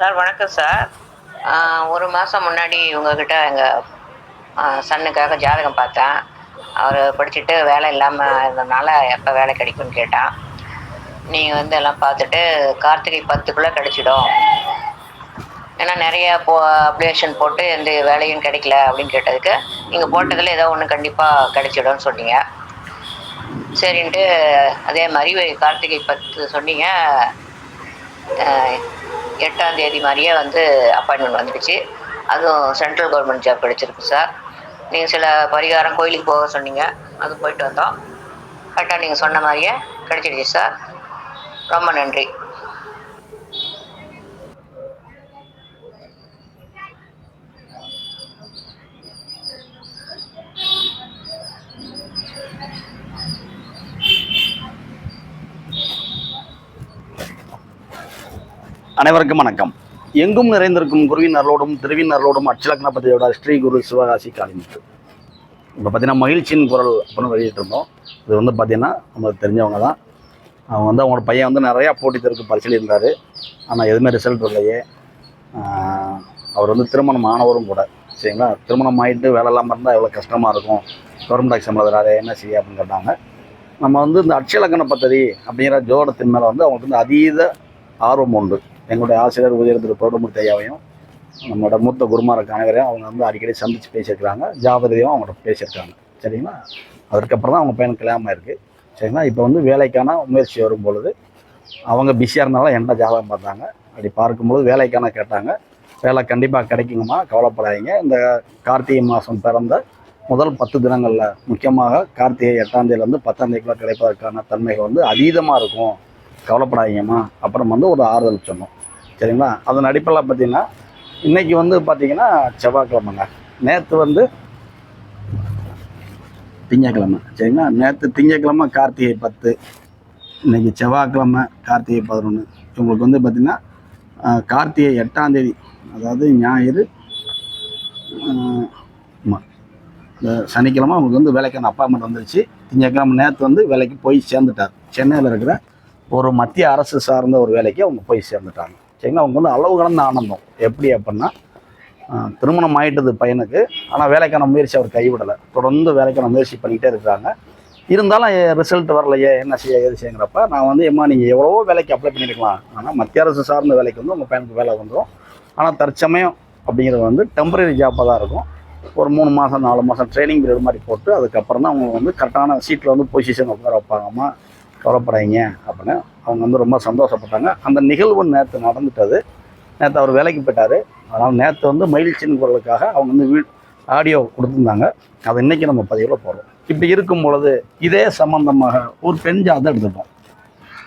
Sir வணக்கம் sir. ஒரு மாதம் முன்னாடி உங்ககிட்ட எங்கள் சன்னுக்காக ஜாதகம் பார்த்தேன். அவர் படிச்சுட்டு வேலை இல்லாமல் இருந்ததுனால எப்போ வேலை கிடைக்கும்னு கேட்டான். நீங்கள் வந்து எல்லாம் பார்த்துட்டு கார்த்திகை பத்துக்குள்ளே கிடைச்சிடும். ஏன்னா நிறைய போ அப்ளிகேஷன் போட்டு எந்த வேலையும் கிடைக்கல அப்படின்னு கேட்டதுக்கு நீங்கள் போட்டதில் ஏதோ ஒன்று கண்டிப்பாக கிடைச்சிடும்னு சொன்னீங்க. சரின்ட்டு அதே மாதிரி கார்த்திகை பத்து சொன்னீங்க. எட்டாம் தேதி மாதிரியே வந்து அப்பாயின்மெண்ட் வந்துடுச்சு அதுவும் சென்ட்ரல் கவர்மெண்ட் ஜாப் கிடைச்சிருக்கு சார் நீங்கள் சில பரிகாரம் கோயிலுக்கு போக சொன்னீங்க அது போயிட்டு வந்தோம். கரெக்டாக நீங்கள் சொன்ன மாதிரியே கிடைச்சிடுச்சு சார் ரொம்ப நன்றி. அனைவருக்கும் வணக்கம். எங்கும் நிறைந்திருக்கும் குருவின் அருளோடும் திருவின் அருளோடும் அச்சலக்னபதியோட ஸ்ரீ குரு சிவகாசி காளிமுத்து. இப்போ பார்த்தீங்கன்னா மகிழ்ச்சியின் குரல் அப்படின்னு வெளியிட்டு இருந்தோம் இது வந்து பார்த்தீங்கன்னா நமக்கு தெரிஞ்சவங்க தான். அவங்க வந்து அவங்களோட பையன் வந்து நிறையா போட்டி தெருக்கு பரிசீலி இருந்தார் ஆனால் எதுவுமே ரிசல்ட் இல்லையே அவர் வந்து திருமணம் ஆனவரும் கூட சரிங்களா? திருமணம் ஆகிட்டு வேலை இல்லாமல் இருந்தால் எவ்வளோ கஷ்டமாக இருக்கும்? கவர்மெண்ட் எக்ஸாம் எழுதுறாரு என்ன செய்ய அப்படின்னு கேட்டாங்க. நம்ம வந்து இந்த அட்சலக்கண பத்ததி அப்படிங்கிற ஜோடத்தின் மேலே வந்து அவங்களுக்கு வந்து அதீத ஆர்வம் உண்டு. எங்களுடைய ஆசிரியர் உதயர் திரு பிரபுமூர்த்தி ஐயாவையும் நம்மளோட மூத்த குருமார அனைவரையும் அவங்க வந்து அடிக்கடி சந்தித்து பேசியிருக்கிறாங்க. ஜாபதியும் அவங்கள்ட்ட பேசியிருக்காங்க. சரிங்களா? அதுக்கப்புறம் தான் அவங்க பையனுக்கு கல்யாணம் ஆயிருக்கு சரிங்களா? இப்போ வந்து வேலைக்கான முயற்சி வரும் பொழுது அவங்க பிஸியாக இருந்தாலும் என்ன ஜாதகம் பார்த்தாங்க? அப்படி பார்க்கும்பொழுது வேலைக்கான கேட்டாங்க. வேலை கண்டிப்பாக கிடைக்குங்கம்மா கவலைப்படாதீங்க. இந்த கார்த்திகை மாதம் பிறந்த முதல் பத்து தினங்களில் முக்கியமாக கார்த்திகை எட்டாம் தேதியிலேருந்து பத்தாம் தேதிக்குள்ள கிடைப்பதற்கான தன்மைகள் வந்து அதீதமாக இருக்கும். கவலைப்படாதீங்கம்மா. அப்புறம் வந்து ஒரு ஆறுதல் சொன்னோம். சரிங்களா? அதன் அடிப்படையில் பார்த்தீங்கன்னா இன்றைக்கி வந்து பார்த்தீங்கன்னா செவ்வாய்க்கிழமைங்க. நேற்று வந்து திங்கக்கிழமை சரிங்களா? நேற்று திங்கக்கிழமை கார்த்திகை பத்து. இன்னைக்கு செவ்வாய்க்கிழமை கார்த்திகை பதினொன்று இவங்களுக்கு வந்து பார்த்திங்கன்னா கார்த்திகை எட்டாம் தேதி அதாவது ஞாயிறு இந்த சனிக்கிழமை அவங்களுக்கு வந்து வேலைக்கான அப்பாயின்மெண்ட் வந்துருச்சு. திங்கக்கிழமை நேற்று வந்து வேலைக்கு போய் சேர்ந்துட்டார். சென்னையில் இருக்கிற ஒரு மத்திய அரசு சார்ந்த ஒரு வேலைக்கு அவங்க போய் சேர்ந்துட்டாங்க. சரிங்களா? அவங்க வந்து அளவு கடந்த ஆனந்தம். எப்படி அப்படின்னா திருமணம் ஆயிட்டது பையனுக்கு ஆனால் வேலைக்கான முயற்சி அவர் கைவிடலை. தொடர்ந்து வேலைக்கான முயற்சி பண்ணிக்கிட்டே இருக்கிறாங்க. இருந்தாலும் ரிசல்ட் வரலையே என்ன செய்ய எது செய்யுங்கிறப்ப நான் வந்து எம்மா நீங்கள் எவ்வளவோ வேலைக்கு அப்ளை பண்ணியிருக்கலாம் ஆனால் மத்திய அரசு சார்ந்த வேலைக்கு வந்து உங்கள் பையனுக்கு வேலை வந்துடும் ஆனால் தற்சமயம் அப்படிங்கிறது வந்து டெம்பரரி ஜாப்பாக தான் இருக்கும். ஒரு மூணு மாதம் நாலு மாதம் ட்ரைனிங் பீரியட் மாதிரி போட்டு அதுக்கப்புறம் தான் அவங்க வந்து கரெக்டான சீட்டில் வந்து பொசிஷன் உட்கார வைப்பாங்கம்மா. கவலைப்படாதீங்க அப்படின்னு அவங்க வந்து ரொம்ப சந்தோஷப்பட்டாங்க. அந்த நிகழ்வு நேற்று நடந்துட்டது. நேற்று அவர் வேலைக்கு போயிட்டார். அதனால் நேற்று வந்து மகிழ்ச்சியின் குரலுக்காக அவங்க வந்து வீ ஆடியோ கொடுத்துருந்தாங்க. அதை இன்றைக்கி நம்ம பதிவில் போடுறோம். இப்படி இருக்கும் பொழுது இதே சம்மந்தமாக ஒரு பெண் ஜாதகம் எடுத்துப்போம்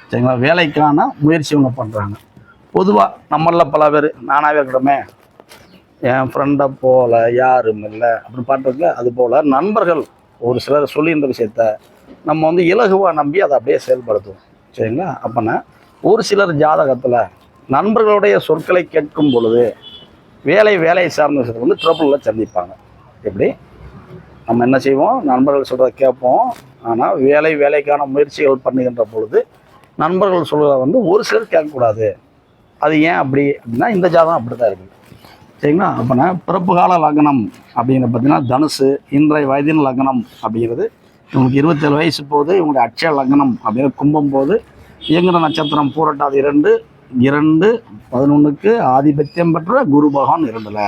சரிங்களா? வேலைக்கான முயற்சி இவங்க பண்ணுறாங்க பொதுவாக நம்மளில் பல பேர் நானாகவே இருக்கணுமே என் ஃப்ரெண்டை போல யாரும் இல்லை அப்படின்னு பாட்டுருக்கு அது போல் நண்பர்கள் ஒரு சிலர் சொல்லியிருந்த விஷயத்த நம்ம வந்து இலகுவாக நம்பி அதை அப்படியே செயல்படுத்துவோம். சரிங்களா? அப்போனா ஒரு சிலர் ஜாதகத்தில் நண்பர்களுடைய சொற்களை கேட்கும் பொழுது வேலை வேலையை சார்ந்த விஷயத்தை வந்து ட்ரபுளில் சந்திப்பாங்க. எப்படி? நம்ம என்ன செய்வோம்? நண்பர்கள் சொல்கிறத கேட்போம். ஆனால் வேலை வேலைக்கான முயற்சிகள் பண்ணுகின்ற பொழுது நண்பர்கள் சொல்கிறத வந்து ஒரு சிலர் கேட்கக்கூடாது. அது ஏன் அப்படி? அப்படின்னா இந்த ஜாதகம் அப்படி தான் இருக்குது சரிங்களா? அப்போனா பிறப்பு கால லக்னம் அப்படிங்கிற பார்த்தீங்கன்னா தனுசு இன்றைய வயதின் லக்னம் அப்படிங்கிறது இவங்களுக்கு இருபத்தேழு வயசு போது இவங்களுடைய அட்சய லக்னம் அப்படின்னு கும்பம் போது இயங்குற நட்சத்திரம் பூரட்டாது இரண்டு இரண்டு பதினொன்றுக்கு ஆதிபத்தியம் பெற்ற குரு பகவான் இரண்டில்.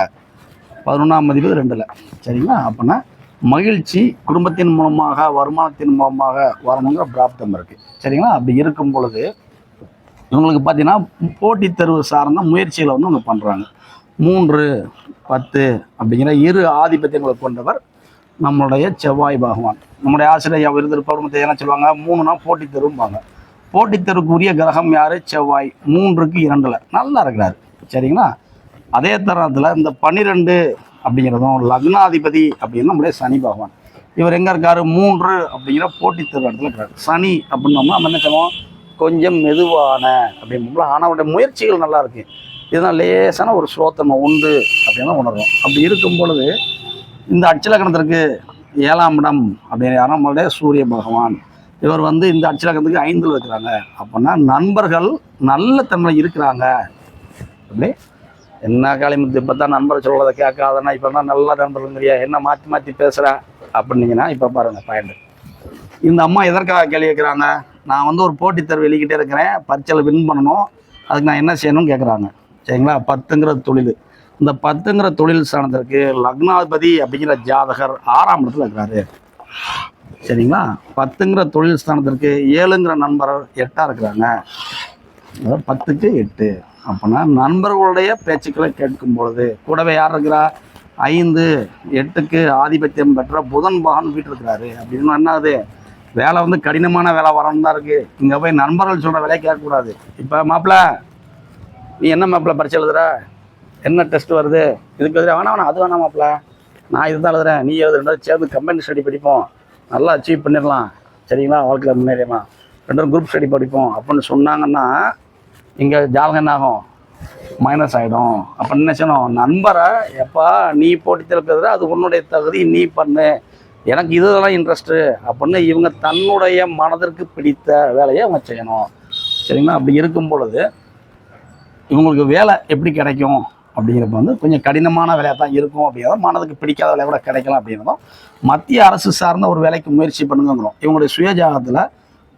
பதினொன்றாம் மதிப்பு ரெண்டில் சரிங்களா? அப்படின்னா மகிழ்ச்சி குடும்பத்தின் மூலமாக வருமானத்தின் மூலமாக வரணுங்கிற பிராப்தம் இருக்குது சரிங்களா? அப்படி இருக்கும் பொழுது இவங்களுக்கு பார்த்தீங்கன்னா போட்டித் தேர்வு சார்ந்த முயற்சிகளை வந்து அவங்க பண்ணுறாங்க மூன்று பத்து அப்படிங்கிற இரு ஆதிபத்தியங்களை கொண்டவர் நம்மளுடைய செவ்வாய் பகவான். நம்முடைய ஆசிரியர் விருது என்ன சொல்லுவாங்க? மூணுனா போட்டி தெரும்பாங்க போட்டி தேர்வுக்கு கிரகம் யார்? செவ்வாய். மூன்றுக்கு இரண்டில். நல்லா இருக்கிறாரு. சரிங்களா? அதே தருணத்தில் இந்த பன்னிரெண்டு அப்படிங்கிறதும் லக்னாதிபதி அப்படின்னு நம்முடைய சனி பகவான். இவர் எங்கே இருக்காரு? மூன்று அப்படிங்கிற போட்டி தேர்வு இடத்துல இருக்கிறார் சனி அப்படின்னோம்னா நம்ம என்ன சொல்லுவோம்? கொஞ்சம் மெதுவான அப்படின்னு ஆனால் அவருடைய முயற்சிகள் நல்லா இருக்கு. இதனால் லேசான ஒரு ஸ்லோத்தன்மை உண்டு அப்படின்னு உணர்றோம். அப்படி இருக்கும் பொழுது இந்த அச்சலக்கணத்திற்கு ஏழாம் இடம் அப்படின்னு யாரும் சூரிய பகவான். இவர் வந்து இந்த அச்சலக்கணத்துக்கு ஐந்தில் இருக்கிறாங்க. அப்படின்னா நண்பர்கள் நல்ல தன்மை இருக்கிறாங்க. அப்படி? என்ன காளிமுத்து இப்போ தான் நண்பர் சொல்றதை கேட்காதனா? இப்போ தான் நல்ல நண்பருங்கிறியா? என்ன மாற்றி மாற்றி பேசுகிற அப்படின்னீங்கன்னா இப்போ பாருங்கள் பாயிண்ட் இந்த அம்மா எதற்காக கேள்வி கேட்குறாங்க? நான் வந்து ஒரு போட்டித் தேர்வு எழுதிக்கிட்டே இருக்கிறேன். பரீட்சையில் வின் பண்ணணும். அதுக்கு நான் என்ன செய்யணும்னு கேட்குறாங்க. சரிங்களா? பத்துங்கிற தொழில். இந்த பத்துங்கிற தொழில் ஸ்தானத்திற்கு லக்னாதிபதி அப்படிங்கிற ஜாதகர் ஆறாம் இடத்துல இருக்கிறாரு சரிங்களா? பத்துங்கிற தொழில் ஸ்தானத்திற்கு ஏழுங்கிற நண்பர் எட்டாக இருக்கிறாங்க. அதாவது பத்துக்கு எட்டு. அப்போனா நண்பர்களுடைய பேச்சுக்களை கேட்கும் பொழுது கூடவே யார் இருக்கிறா? ஐந்து எட்டுக்கு ஆதிபத்தியம் பெற்ற புதன் பகவான் வீட்டிருக்கிறாரு. அப்படின்னு என்னது? வேலை வந்து கடினமான வேலை வரணும் தான் இருக்குது இங்கே போய் நண்பர்கள் சொல்கிற வேலையை கேட்கக்கூடாது. இப்போ மாப்பிள்ள நீ என்ன மாப்பிள்ள பரிசு எழுதுற? என்ன டெஸ்ட் வருது? இதுக்கு எதிராக வேணாம் வேணாம் அது வேணாம் நான் இதுதான் எழுதுறேன். நீ எழுது. ரெண்டாவது சேர்ந்து கம்பெனி ஸ்டடி படிப்போம். நல்லா அச்சீவ் பண்ணிடலாம். சரிங்களா? வாழ்க்கையில் முன்னேறிடலாம் ரெண்டும் குரூப் ஸ்டடி படிப்போம். அப்படின்னு சொன்னாங்கன்னா இங்கே ஜாதகம் என்ன ஆகும்? மைனஸ் ஆகிடும் அப்போ என்ன செய்யணும்? நண்பரை எப்பா நீ போட்டி திறக்கிறதுல அது உன்னுடைய தகுதி நீ பண்ணு. எனக்கு இதுதான் இன்ட்ரெஸ்ட்டு அப்படின்னு இவங்க தன்னுடைய மனதிற்கு பிடித்த வேலையை அவங்க செய்யணும். சரிங்களா? அப்படி இருக்கும் பொழுது இவங்களுக்கு வேலை எப்படி கிடைக்கும்? அப்படிங்கிறப்ப வந்து கொஞ்சம் கடினமான வேலையாக தான் இருக்கும் அப்படிங்கிறத மனதுக்கு பிடிக்காத வேலை கூட கிடைக்கலாம் அப்படிங்கிறதும் மத்திய அரசு சார்ந்த ஒரு வேலைக்கு முயற்சி பண்ணுங்கிறோம் இவங்களுடைய சுயஜாகத்தில்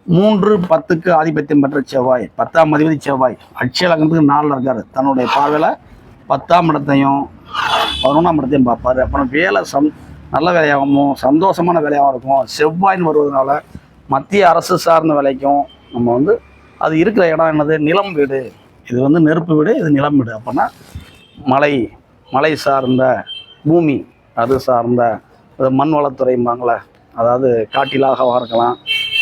மூன்று பத்துக்கு ஆதிபத்தியம் பெற்ற செவ்வாய் பத்தாம் அதிபதி செவ்வாய் அட்சய நாளில் இருக்கார். தன்னுடைய பார்வையில் பத்தாம் இடத்தையும் பதினொன்றாம் இடத்தையும் பார்ப்பாரு. அப்புறம் வேலை சம் நல்ல வேலையாகவும் சந்தோஷமான வேலையாகவும் இருக்கும். செவ்வாய்ன்னு வருவதனால மத்திய அரசு சார்ந்த வேலைக்கும் நம்ம வந்து அது இருக்கிற இடம் என்னது? நிலம் வீடு. இது வந்து நெருப்பு வீடு இது நிலம் வீடு. அப்படின்னா மலை மலை சார்ந்த பூமி அது சார்ந்த மண் வளத்துறைம்பாங்கள அதாவது காட்டிலாகவாக இருக்கலாம்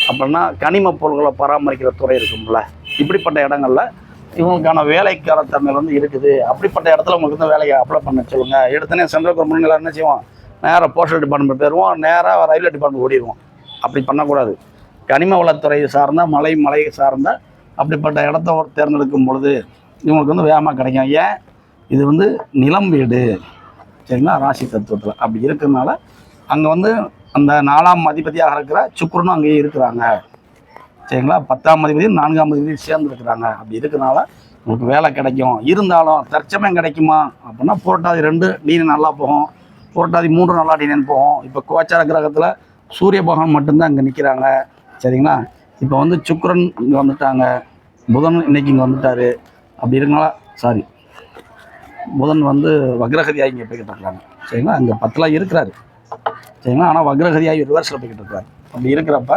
அப்படின்னா கனிம பொருட்களை பராமரிக்கிற துறை இருக்கும்ல. இப்படிப்பட்ட இடங்கள்ல இவங்களுக்கான வேலைக்கான தன்மை வந்து இருக்குது. அப்படிப்பட்ட இடத்துல உங்களுக்கு வந்து வேலையை அப்ளை பண்ண சொல்லுங்க. எடுத்தனே சென்ட்ரல் கவர்மெண்ட் எல்லாரும் என்ன செய்வோம்? நேராக போஸ்டல் டிபார்ட்மெண்ட் போயிடுவோம். நேராக ரயில்வே டிபார்ட்மெண்ட் ஓடிடுவோம். அப்படி பண்ணக்கூடாது. கனிம வளத்துறை சார்ந்த மலை மலை சார்ந்த அப்படிப்பட்ட இடத்த தேர்ந்தெடுக்கும் பொழுது இவங்களுக்கு வந்து வேகமாக கிடைக்கும். ஏன்? இது வந்து நிலம் வீடு. சரிங்களா? ராசி தத்துவத்தில் அப்படி இருக்கிறதுனால அங்கே வந்து அந்த நாலாம் அதிபதியாக இருக்கிற சுக்கிரனும் அங்கேயே இருக்கிறாங்க. சரிங்களா? பத்தாம் அதிபதி நான்காம் அதிபதி சேர்ந்து இருக்கிறாங்க. அப்படி இருக்கிறனால உங்களுக்கு வேலை கிடைக்கும். இருந்தாலும் தற்சமயம் கிடைக்குமா? அப்படின்னா புரட்டாதி ரெண்டு டீனு நல்லா போகும். புரட்டாதி மூன்று நல்லா டீனன் போகும். இப்போ கோச்சார கிரகத்தில் சூரிய பகவான் மட்டும்தான் இங்கே நிற்கிறாங்க சரிங்களா? இப்போ வந்து சுக்கிரன் இங்கே வந்துட்டாங்க. புதன் இன்னைக்கு இங்கே வந்துட்டாரு. அப்படி இருக்கனால சாரி புதன் வந்து வக்ரகதியாக இங்கே போய்கிட்டு இருக்காங்க. சரிங்களா? அங்கே பத்தில் இருக்கிறாரு. சரிங்களா? ஆனால் வக்ரகதியாக ரிவர்ஸில் போய்கிட்டு இருக்காரு. அப்படி இருக்கிறப்ப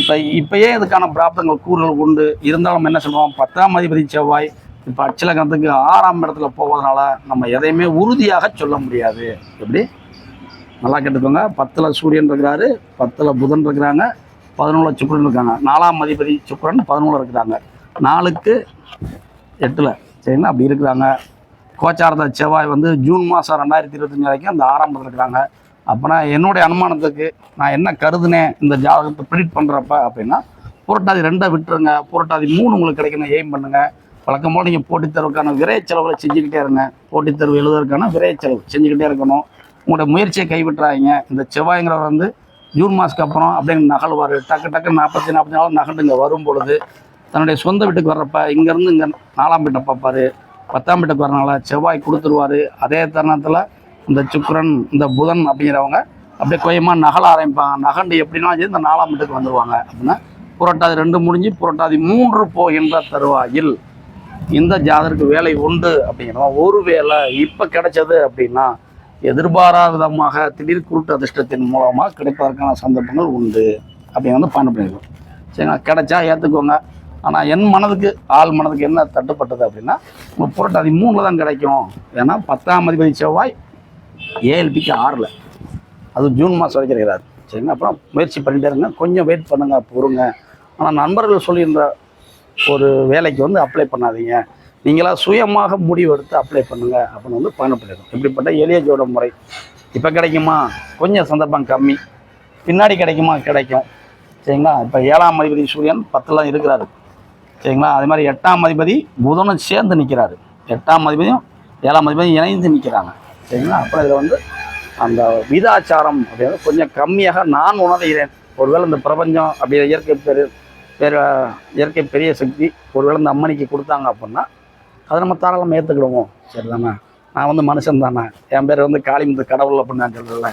இப்போ இப்போயே இதுக்கான பிராப்தங்கள் கூறுகள் உண்டு. இருந்தாலும் என்ன சொல்லுவோம்? பத்தாம் அதிபதி செவ்வாய் இப்போ அச்சலகணத்துக்கு ஆறாம் இடத்துல போவதனால நம்ம எதையுமே உறுதியாக சொல்ல முடியாது. எப்படி? நல்லா கேட்டுக்கோங்க. பத்தில் சூரியன் இருக்கிறாரு பத்தில் புதன் இருக்கிறாங்க பதினொன்றில் சுக்கரன் இருக்காங்க. நாலாம் அதிபதி சுக்கரன் பதினொன்றில் இருக்கிறாங்க. நாலுக்கு எட்டில். சரிங்களா? அப்படி இருக்கிறாங்க. கோச்சாரத்தை செவ்வாய் வந்து ஜூன் மாதம் ரெண்டாயிரத்தி இருபத்தஞ்சி வரைக்கும் அந்த ஆரம்பத்தில் இருக்கிறாங்க அப்போனா என்னுடைய அனுமானத்துக்கு நான் என்ன கருதுனேன் இந்த ஜாதகத்தை ப்ரிடிக்ட் பண்ணுறப்ப அப்படின்னா புரட்டாதி ரெண்டை விட்டுருங்க. புரட்டாதி மூணு உங்களுக்கு கிடைக்கணும் எய்ம் பண்ணுங்கள் வழக்கம் போல் நீங்கள் போட்டித் தேர்வுக்கான விரைய செலவுகளை செஞ்சுக்கிட்டே இருங்க. போட்டித் தேர்வு எழுதுறதுக்கான விரைய செலவு செஞ்சுக்கிட்டே இருக்கணும். உங்களோட முயற்சியை கைவிட்டுறாங்க இந்த செவ்வாய்ங்கிறவர் வந்து ஜூன் மாதத்துக்கு அப்புறம் அப்படியே நகழ்வார் டக்கு டக்கு நாற்பத்தி நாற்பத்தி நாலு நகண்டு இங்கே வரும் பொழுது தன்னுடைய சொந்த வீட்டுக்கு வர்றப்ப இங்கேருந்து இங்கே நாலாம் வீட்டை பார்ப்பாரு. பத்தாம் வீட்டுக்கு வரனால செவ்வாய் கொடுத்துருவாரு. அதே தருணத்தில் இந்த சுக்கரன் இந்த புதன் அப்படிங்கிறவங்க அப்படியே கொயமாக நகல ஆரம்பிப்பாங்க. நகண்டு எப்படின்னா இந்த நாலாம் வீட்டுக்கு வந்துடுவாங்க அப்படின்னா புரட்டாதி ரெண்டு முடிஞ்சு புரட்டாதி மூன்று போகின்ற தருவாயில் இந்த ஜாதருக்கு வேலை உண்டு அப்படிங்கிறோம் ஒரு வேலை இப்போ கிடைச்சது அப்படின்னா எதிர்பாராத விதமாக திடீர் குருட்டு அதிர்ஷ்டத்தின் மூலமாக கிடைப்பதற்கான சந்தர்ப்பங்கள் உண்டு. அப்படின்னு வந்து பயணம் பண்ணியிருக்கோம் சரிங்களா? கிடைச்சா ஏற்றுக்கோங்க ஆனால் என் மனதுக்கு ஆள் மனதுக்கு என்ன தட்டுப்பட்டது அப்படின்னா உங்கள் புரட்டாதி மூணில் தான் கிடைக்கும். ஏன்னா பத்தாம் அதிபதி செவ்வாய் ஏஎல்பிக்கு ஆறில். அது ஜூன் மாதம் வரைக்கும் இருக்கிறார். சரிங்களா? அப்புறம் முயற்சி பண்ணிட்டே இருங்க. கொஞ்சம் வெயிட் பண்ணுங்க பொறுங்க. ஆனால் நண்பர்கள் சொல்லியிருந்த ஒரு வேலைக்கு வந்து அப்ளை பண்ணாதீங்க. நீங்களாக சுயமாக முடிவு எடுத்து அப்ளை பண்ணுங்க அப்படின்னு வந்து பயணப்பட்டிருக்கோம். இப்படிப்பட்ட எளிய ஜோட முறை. இப்போ கிடைக்குமா? கொஞ்சம் சந்தர்ப்பம் கம்மி. பின்னாடி கிடைக்குமா? கிடைக்கும். சரிங்களா? இப்போ ஏழாம் அதிபதி சூரியன் பத்தில் இருக்கிறாரு. சரிங்களா? அதே மாதிரி எட்டாம் அதிபதி புதனும் சேர்ந்து நிற்கிறாரு எட்டாம் அதிபதியும் ஏழாம் அதிபதியும் இணைந்து நிற்கிறாங்க சரிங்களா? அப்புறம் இதில் வந்து அந்த விதாச்சாரம் அப்படிங்கிறது கொஞ்சம் கம்மியாக நான் உணர்கிறேன். ஒருவேளை இந்த பிரபஞ்சம் அப்படிங்கிற இயற்கை பெரு பெரு இயற்கை பெரிய சக்தி ஒருவேளை இந்த அம்மனிக்கு கொடுத்தாங்க அப்படின்னா அதை நம்ம தாராளமாக ஏற்றுக்கிடுவோம் சரிதானே? நான் வந்து மனுஷன் தானே? என் பேர் வந்து காளிமுத்து கடவுள் அப்படின்னு நான் சொல்லலை.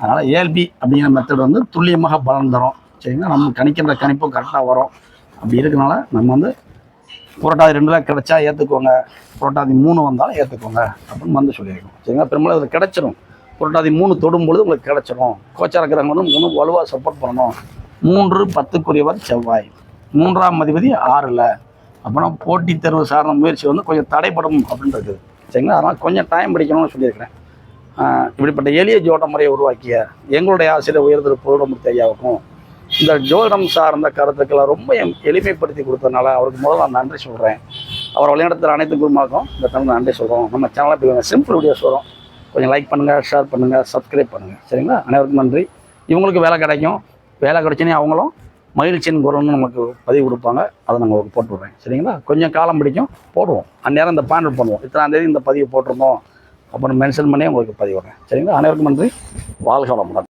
அதனால் ஏல்பி அப்படிங்கிற மெத்தட் வந்து துல்லியமாக பலன் தரும். சரிங்களா? நம்ம கணிக்கின்ற கணிப்பும் கரெக்டாக வரும். அப்படி இருக்கனால நம்ம வந்து புரட்டாதி ரெண்டுல கிடைச்சா ஏற்றுக்கோங்க புரோட்டாதி மூணு வந்தாலும் ஏற்றுக்கோங்க அப்படின்னு வந்து சொல்லியிருக்கோம். சரிங்களா? பெரும்பாலும் அது கிடச்சிரும். புரட்டாதி மூணு தொடும் பொழுது உங்களுக்கு கிடைச்சிரும். கோச்சார கிரகம் வந்து இன்னும் வலுவாக சப்போர்ட் பண்ணணும். மூன்று பத்துக்குரியவர் செவ்வாய். மூன்றாம் அதிபதி ஆறில். அப்போனா போட்டித் தேர்வு சார்ந்த முயற்சி வந்து கொஞ்சம் தடைப்படும் அப்படின்றது சரிங்களா? அதனால் கொஞ்சம் டைம் பிடிக்கணும்னு சொல்லியிருக்கிறேன். இப்படிப்பட்ட எளிய ஜோட்ட முறையை உருவாக்கிய எங்களுடைய ஆசிரியர் உயர்திரு பூர்ணமூர்த்தி ஐயாவுக்கும் இந்த ஜோதிடம் சார்ந்த கருத்துக்களை ரொம்ப எம்- எளிமைப்படுத்தி கொடுத்ததுனால அவருக்கு முதல்ல நான் நன்றி சொல்கிறேன் அவர் வழிநடத்துகிற அனைத்து குருமாக்கும் இந்த தமிழ் நன்றி சொல்கிறோம் நம்ம சேனலில் இப்போ சிம்பிள் வீடியோஸ் வரும். கொஞ்சம் லைக் பண்ணுங்கள் ஷேர் பண்ணுங்கள் சப்ஸ்கிரைப் பண்ணுங்கள் சரிங்களா? அனைவருக்கும் நன்றி. இவங்களுக்கு வேலை கிடைக்கும். வேலை கிடைச்சினே அவங்களும் மகிழ்ச்சியின் குரல்னு நமக்கு பதிவு கொடுப்பாங்க. அதை நாங்கள் போட்டு விட்றேன். சரிங்களா? கொஞ்சம் காலம் பிடிக்கும். போடுவோம். அந்நேரம் இந்த பேனல் பண்ணுவோம். இத்தனாம் தேதி இந்த பதிவு போட்டிருந்தோம். அப்புறம் மென்ஷன் பண்ணி உங்களுக்கு பதிவு விடுறேன். சரிங்களா? அனைவருக்கும் நன்றி. வாழ்க வளமுடன்.